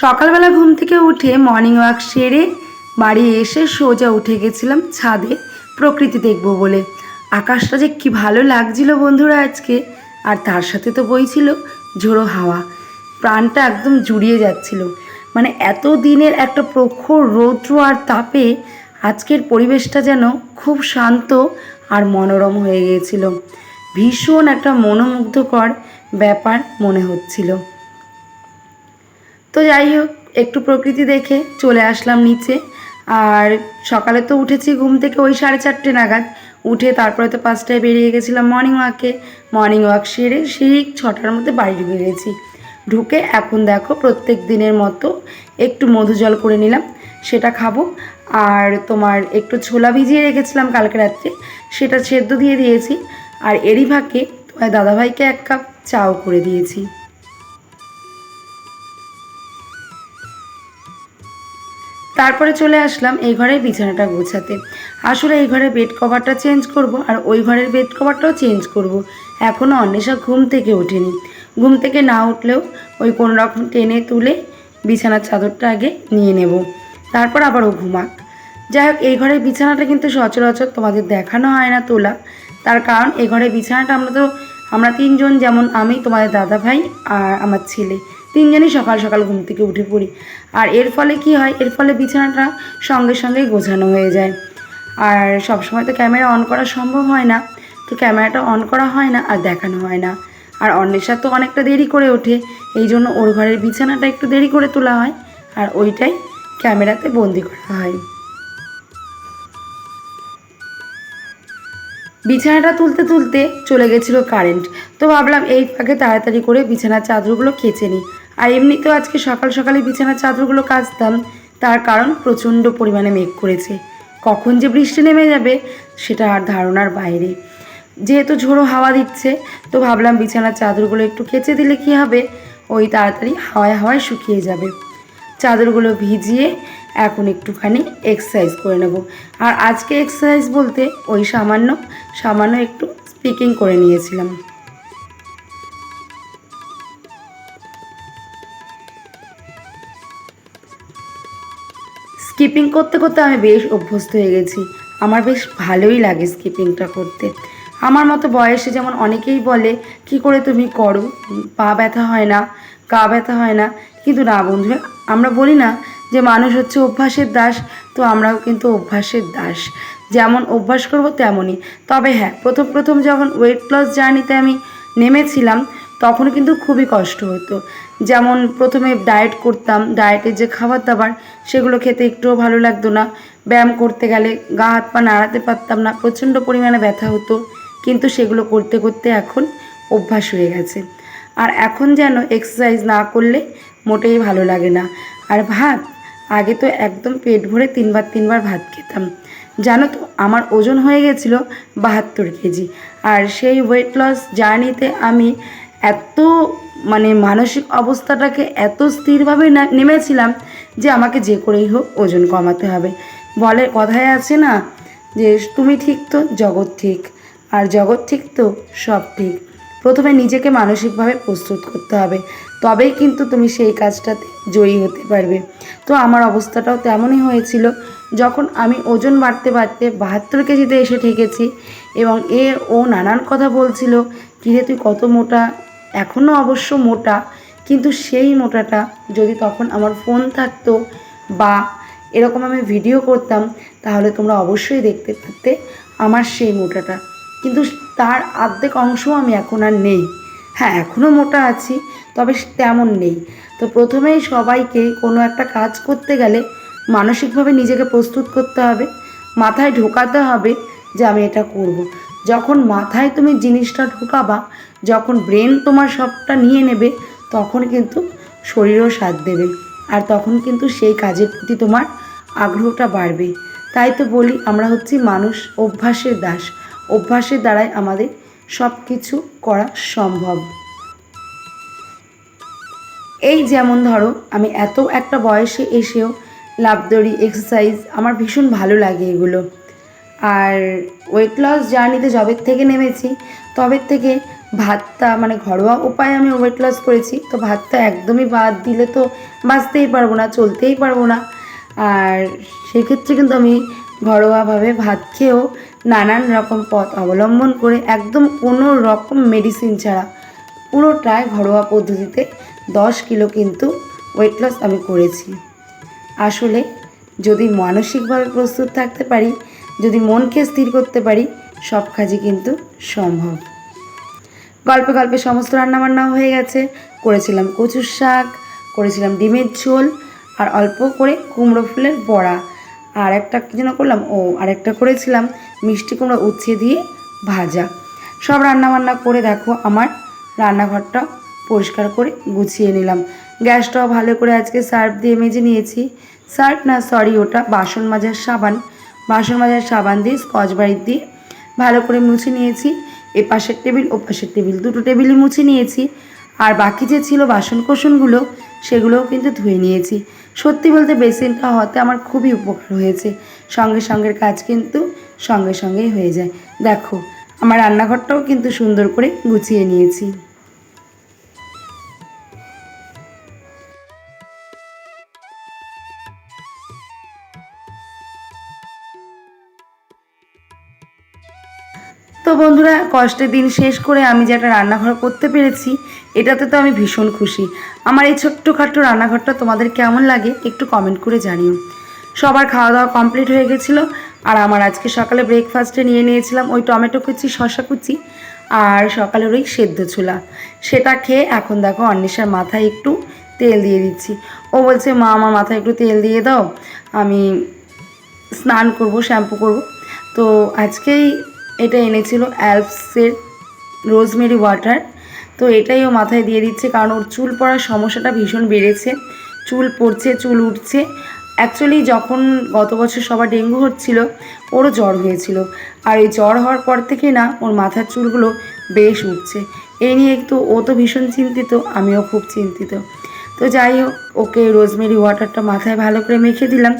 সকালবেলা ঘুম থেকে উঠে মর্নিং ওয়াক সেরে বাড়ি এসে সোজা উঠে গেছিলাম ছাদে, প্রকৃতি দেখব বলে। আকাশটা যে কি ভালো লাগছিল বন্ধুরা আজকে, আর তার সাথে তো বইছিল ঝোড়ো হাওয়া। প্রাণটা একদম জুড়িয়ে যাচ্ছিল। মানে এত দিনের একটা প্রখর রৌদ্র আর তাপে আজকের পরিবেশটা যেন খুব শান্ত আর মনোরম হয়ে গিয়েছিল। ভীষণ একটা মনোমুগ্ধকর ব্যাপার মনে হচ্ছিল। তো যাই হোক, একটু প্রকৃতি দেখে চলে আসলাম নিচে। আর সকালে তো উঠেছি ঘুম থেকে ওই সাড়ে চারটে নাগাদ। উঠে তারপরে তো পাঁচটায় বেরিয়ে গেছিলাম মর্নিং ওয়াকে মর্নিং ওয়াক সেরে সেই ছটার মধ্যে বাড়ি ঢুকে গেছি। ঢুকে এখন দেখো প্রত্যেক দিনের মতো একটু মধু জল করে নিলাম, সেটা খাব। আর তোমার একটু ছোলা ভিজিয়ে রেখেছিলাম কালকে রাত্রে, সেটা সেদ্ধ দিয়ে দিয়েছি। আর এরই ফাঁকে তোমার দাদাভাইকে এক কাপ চাও করে দিয়েছি। তারপরে চলে আসলাম এই ঘরের বিছানাটা গোছাতে। আসলে এই ঘরের বেড কভারটা চেঞ্জ করব আর ওই ঘরের বেড কভারটাও চেঞ্জ করব। এখনও অন্বেষা ঘুম থেকে ওঠেনি। ঘুম থেকে না উঠলেও ওই কোনো রকম টেনে তুলে বিছানার চাদরটা আগে নিয়ে নেব। তারপর আবার ও ঘুমাক। যাই হোক এই ঘরের বিছানাটা কিন্তু সচরাচর তোমাদের দেখানো হয় না তোলা। তার কারণ, এই ঘরের বিছানাটা আমরা তো, আমরা তিনজন যেমন আমি, তোমাদের দাদা ভাই আর আমার ছেলে। তিনজনই সকাল সকাল ঘুম থেকে উঠে পড়ি। আর এর ফলে কি হয়? এর ফলে বিছানাটা সঙ্গে সঙ্গেই গোছানো হয়ে যায়। আর সবসময় তো ক্যামেরা অন করা সম্ভব হয় না। তো ক্যামেরাটা অন করা হয় না আর দেখানো হয় না। আর অন্বেষা তো অনেকটা দেরি করে ওঠে। এই জন্য ওর ঘরের বিছানাটা একটু দেরি করে তোলা হয়। আর ওইটাই ক্যামেরাতে বন্দি করা হয়। বিছানাটা তুলতে তুলতে চলে গেছিল কারেন্ট। তো ভাবলাম এই ফাঁকে তাড়াতাড়ি করে বিছানার চাদরগুলো কেচে নিই। আর এমনিতেও আজকে সকাল সকালে বিছানার চাদরগুলো কাচতাম। তার কারণ প্রচণ্ড পরিমাণে মেঘ করেছে। কখন যে বৃষ্টি নেমে যাবে, সেটা আর ধারণার বাইরে। যেহেতু ঝোড়ো হাওয়া দিচ্ছে, তো ভাবলাম বিছানার চাদরগুলো একটু কেচে দিলে কি হবে? ওই তাড়াতাড়ি হাওয়ায় হাওয়ায় শুকিয়ে যাবে। চাদরগুলো ভিজিয়ে এখন একটুখানি এক্সারসাইজ করে নেব। আর আজকে এক্সারসাইজ বলতে ওই সামান্য সামান্য একটু স্পিকিং করে নিয়েছিলাম। স্কিপিং করতে করতে আমি বেশ অভ্যস্ত হয়ে গেছি। আমার বেশ ভালোই লাগে স্কিপিংটা করতে। আমার মতো বয়সে যেমন অনেকেই বলে, কি করে তুমি করো? পা ব্যথা হয় না, গা ব্যথা হয় না। কিন্তু না বন্ধুরা আমরা বলি না যে মানুষ হচ্ছে অভ্যাসের দাস, তো আমরাও কিন্তু অভ্যাসের দাস। যেমন অভ্যাস করব তেমনই। তবে হ্যাঁ প্রথম প্রথম যখন ওয়েট লস জার্নিতে আমি নেমেছিলাম তখন কিন্তু খুবই কষ্ট হতো। যেমন প্রথমে ডায়েট করতাম ডায়েটের যে খাবার দাবার সেগুলো খেতে একটুও ভালো লাগতো না। ব্যায়াম করতে গেলে গা হাত পা নাড়াতে পারতাম না, প্রচণ্ড পরিমাণে ব্যথা হতো। কিন্তু সেগুলো করতে করতে এখন অভ্যাস হয়ে গেছে। আর এখন যেন এক্সারসাইজ না করলে মোটেই ভালো লাগে না। আর ভাত, আগে তো একদম পেট ভরে তিনবার তিনবার ভাত খেতাম। জানো তো, আমার ওজন হয়ে গেছিল বাহাত্তর কেজি। আর সেই ওয়েট লস জার্নিতে আমি এত মানে মানসিক অবস্থাটাকে এত স্থিরভাবে নেমেছিলাম যে আমাকে যে করেই হোক ওজন কমাতে হবে। বলে কথায় আছে না যে, তুমি ঠিক তো, জগৎ ঠিক। আর জগৎ ঠিক তো, সব ঠিক। প্রথমে নিজেকে মানসিকভাবে প্রস্তুত করতে হবে। তবেই কিন্তু তুমি সেই কাজটাতে জয়ী হতে পারবে। তো আমার অবস্থাটাও তেমনই হয়েছিল। যখন আমি ওজন বাড়তে বাড়তে বাহাত্তর কেজিতে এসে ঠেকেছি এবং এ ও নানান কথা বলছিল, কিরে, তুই কত মোটা? এখনও অবশ্য মোটা, কিন্তু সেই মোটাটা যদি তখন আমার ফোন থাকতো বা এরকম আমি ভিডিও করতাম, তাহলে তোমরা অবশ্যই দেখতে পারতে আমার সেই মোটাটা। কিন্তু তার অর্ধেক অংশও আমি এখন আর নেই। হ্যাঁ এখনও মোটা আছি, তবে তেমন নেই। তো প্রথমেই সবাইকে কোনো একটা কাজ করতে গেলে মানসিকভাবে নিজেকে প্রস্তুত করতে হবে, মাথায় ঢোকাতে হবে যে আমি এটা করব। যখন মাথায় তুমি জিনিসটা ঢোকাবা, যখন ব্রেন তোমার সবটা নিয়ে নেবে, তখন কিন্তু শরীরও সাথ দেবে। আর তখন কিন্তু সেই কাজের প্রতি তোমার আগ্রহটা বাড়বে। তাই তো বলি, আমরা হচ্ছি মানুষ, অভ্যাসের দাস। অভ্যাসের দ্বারাই আমাদের সব কিছু করা সম্ভব। এই যেমন ধরো, আমি এত একটা বয়সে এসেও লাভদড়ি এক্সারসাইজ আমার ভীষণ ভালো লাগে এগুলো। আর ওয়েট লস জার্নিতে জবের থেকে নেমেছি, তবে থেকে ভাতটা মানে ঘরোয়া উপায়ে আমি ওয়েট লস করেছি, তো ভাতটা একদমই বাদ দিলে তো বাঁচতেই পারব না, চলতেই পারব না। আর সেক্ষেত্রে কিন্তু আমি ঘরোয়াভাবে ভাত খেয়েও নানান রকম পথ অবলম্বন করে একদম কোনো রকম মেডিসিন ছাড়া পুরোটাই ঘরোয়া পদ্ধতিতে দশ কিলো কিন্তু ওয়েট লস আমি করেছি। আসলে যদি মানসিকভাবে প্রস্তুত থাকতে পারি যদি মনকে স্থির করতে পারি, সব কাজই কিন্তু সম্ভব। গল্পে গল্পে সমস্ত রান্নাবান্না হয়ে গেছে। করেছিলাম কচুর শাক, করেছিলাম ডিমের ঝোল, আর অল্প করে কুমড়ো ফুলের বড়া। আর একটা কী যেন করলাম? ও আরেকটা করেছিলাম মিষ্টি কুমড়ো উচ্ছে দিয়ে ভাজা। সব রান্নাবান্না করে দেখো, আমার রান্নাঘরটা পরিষ্কার করে গুছিয়ে নিলাম। গ্যাসটাও ভালো করে আজকে সার্ফ দিয়ে মেজে নিয়েছি। সার্ফ না, সরি, ওটা বাসন মাজার সাবান। বাসন মাজার, সাবান দিয়ে, স্কচ ব্রাইট দিয়ে ভালো করে মুছে নিয়েছি। এ পাশের টেবিল, ও পাশের টেবিল, দুটো টেবিলই মুছে নিয়েছি। আর বাকি যে ছিল বাসন কোসনগুলো সেগুলোও কিন্তু ধুয়ে নিয়েছি। সত্যি বলতে বেসিনটা হতে আমার খুবই উপকার হয়েছে। সঙ্গে সঙ্গের কাজ কিন্তু সঙ্গে সঙ্গেই হয়ে যায়। দেখো, আমার রান্নাঘরটাও কিন্তু সুন্দর করে গুছিয়ে নিয়েছি। তো বন্ধুরা, কষ্টের দিন শেষ করে আমি যে একটা রান্নাঘর করতে পেরেছি, এটাতে তো আমি ভীষণ খুশি। আমার এই ছোট্টখাট্ট রান্নাঘরটা তোমাদের কেমন লাগে একটু কমেন্ট করে জানিও। সবার খাওয়া দাওয়া কমপ্লিট হয়ে গেছিল, আর আমার আজকে সকালে ব্রেকফাস্টে নিয়ে নিয়েছিলাম ওই টমেটো কুচি শশা কুচি, আর সকালের ওই সেদ্ধ ছোলা। সেটা খেয়ে এখন দেখো অন্বেষার মাথায় একটু তেল দিয়ে দিচ্ছি। ও বলছে, মা, আমার মাথায় একটু তেল দিয়ে দাও, আমি স্নান করব, শ্যাম্পু করব। তো আজকেই এটা এনেছিল অ্যালপসের রোজমেরি ওয়াটার। তো এটাই ও মাথায় দিয়ে দিচ্ছে কারণ ওর চুল পড়ার সমস্যাটা ভীষণ বেড়েছে। চুল পড়ছে, চুল উঠছে। অ্যাকচুয়ালি যখন গত বছর সবার ডেঙ্গু হচ্ছিল, ওরও জ্বর হয়েছিল। আর এই জ্বর হওয়ার পর থেকে না ওর মাথার চুলগুলো বেশ উঠছে। এই নিয়ে একটু ও তো ভীষণ চিন্তিত, আমিও খুব চিন্তিত। তো যাই হোক, ওকে রোজমেরি ওয়াটারটা মাথায় ভালো করে মেখে দিলাম।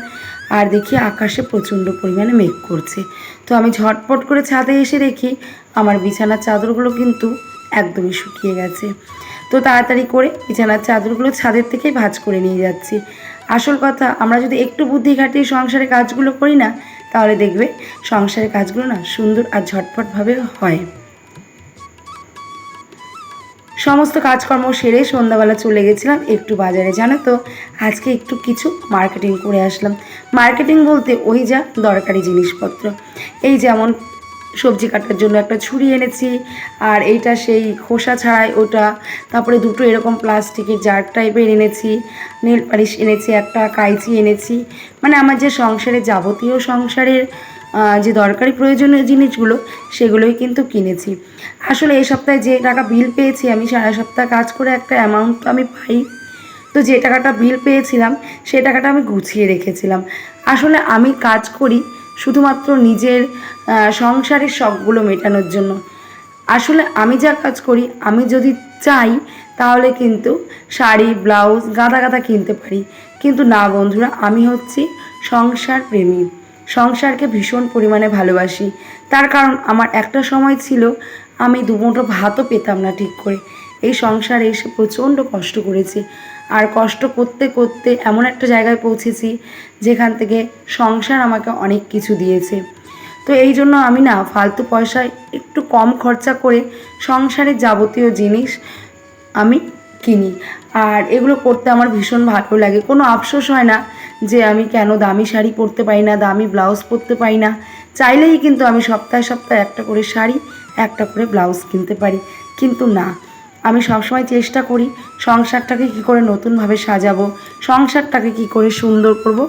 আর দেখি আকাশে প্রচণ্ড পরিমাণে মেঘ করছে। তো আমি ঝটপট করে ছাদে এসে দেখি আমার বিছানার চাদরগুলো কিন্তু একদমই শুকিয়ে গেছে। তো তাড়াতাড়ি করে বিছানার চাদরগুলো ছাদের থেকেই ভাঁজ করে নিয়ে যাচ্ছি। আসল কথা, আমরা যদি একটু বুদ্ধি খাটিয়ে সংসারে কাজগুলো করি না, তাহলে দেখবে সংসারের কাজগুলো না সুন্দর আর ঝটপটভাবে হয়। সমস্ত কাজকর্ম সেরে সন্ধ্যাবেলা চলে গেছিলাম একটু বাজারে, জানো তো? আজকে একটু কিছু মার্কেটিং করে আসলাম। মার্কেটিং বলতে ওই যা দরকারি জিনিসপত্র। এই যেমন সবজি কাটার জন্য একটা ছুরি এনেছি, আর এইটা সেই খোসা ছাড়াই ওটা, তারপরে দুটো এরকম প্লাস্টিকের জার টাইপের এনেছি নেল পালিশ এনেছি, একটা কাইচি এনেছি। মানে আমার যে সংসারে যাবতীয় সংসারের যে দরকারি প্রয়োজনীয় জিনিসগুলো সেগুলোই কিন্তু কিনেছি। আসলে এই সপ্তাহে যে টাকা বিল পেয়েছি, আমি সারা সপ্তাহ কাজ করে একটা অ্যামাউন্ট তো আমি পাই। তো যে টাকাটা বিল পেয়েছিলাম সেই টাকাটা আমি গুছিয়ে রেখেছিলাম। আসলে আমি কাজ করি শুধুমাত্র নিজের সংসারের শখগুলো মেটানোর জন্য। আসলে আমি যা কাজ করি, আমি যদি চাই, তাহলে কিন্তু শাড়ি, ব্লাউজ, গাদা গাদা কিনতে পারি। কিন্তু না বন্ধুরা, আমি হচ্ছি সংসার প্রেমী সংসারকে ভীষণ পরিমাণে ভালোবাসি। তার কারণ আমার একটা সময় ছিল, আমি দুমুঠো ভাতও পেতাম না ঠিক করে। এই সংসারে এসে প্রচণ্ড কষ্ট করেছি। আর কষ্ট করতে করতে এমন একটা জায়গায় পৌঁছেছি, যেখান থেকে সংসার আমাকে অনেক কিছু দিয়েছে। তো এই জন্য আমি না ফালতু পয়সায় একটু কম খরচা করে সংসারের যাবতীয় জিনিস আমি কিনি। আর এগুলো করতে আমার ভীষণ ভালো লাগে। কোনো আফসোস হয় না যে আমি কেন দামি শাড়ি পরতে পারি না, দামি ব্লাউজ পরতে পারি না। চাইলেই কিন্তু আমি সপ্তাহে সপ্তাহে একটা করে শাড়ি, একটা করে ব্লাউজ কিনতে পারি। কিন্তু না, আমি সবসময় চেষ্টা করি সংসারটাকে কি করে নতুনভাবে সাজাবো, সংসারটাকে কি করে সুন্দর করব,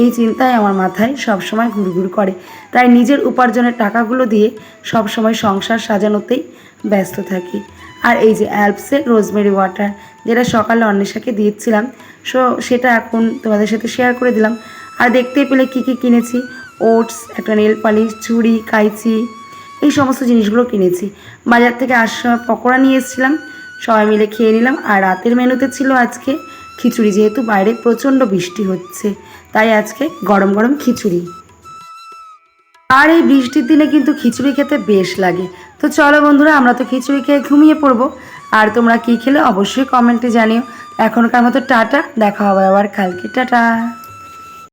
এই চিন্তায় আমার মাথায় সবসময় ঘুরঘুর করে। তাই নিজের উপার্জনের টাকাগুলো দিয়ে সবসময় সংসার সাজানোতেই ব্যস্ত থাকি। আর এই যে অ্যালপসের রোজমেরি ওয়াটার, যেটা সকালে অন্বেষাকে দিয়েছিলাম, সো সেটা এখন তোমাদের সাথে শেয়ার করে দিলাম। আর দেখতেই পেলে কী কী কিনেছি? ওটস, একটা নেল পালিশ, ছুরি, কাইচি, এই সমস্ত জিনিসগুলো কিনেছি। বাজার থেকে সময় পকোড়া নিয়ে এসেছিলাম, সবাই মিলে খেয়ে নিলাম। আর রাতের মেনুতে ছিল আজকে খিচুড়ি, যেহেতু বাইরে প্রচণ্ড বৃষ্টি হচ্ছে, তাই আজকে গরম গরম খিচুড়ি। আর এই বৃষ্টির দিনে কিন্তু খিচুড়ি খেতে বেশ লাগে। তো চলো বন্ধুরা, আমরা তো খিচুড়ি খেয়ে ঘুমিয়ে পড়ব। আর তোমরা কী খেলে অবশ্যই কমেন্টে জানিও। এখনকার মতো টাটা, দেখা হবে আবার কালকে, টাটা।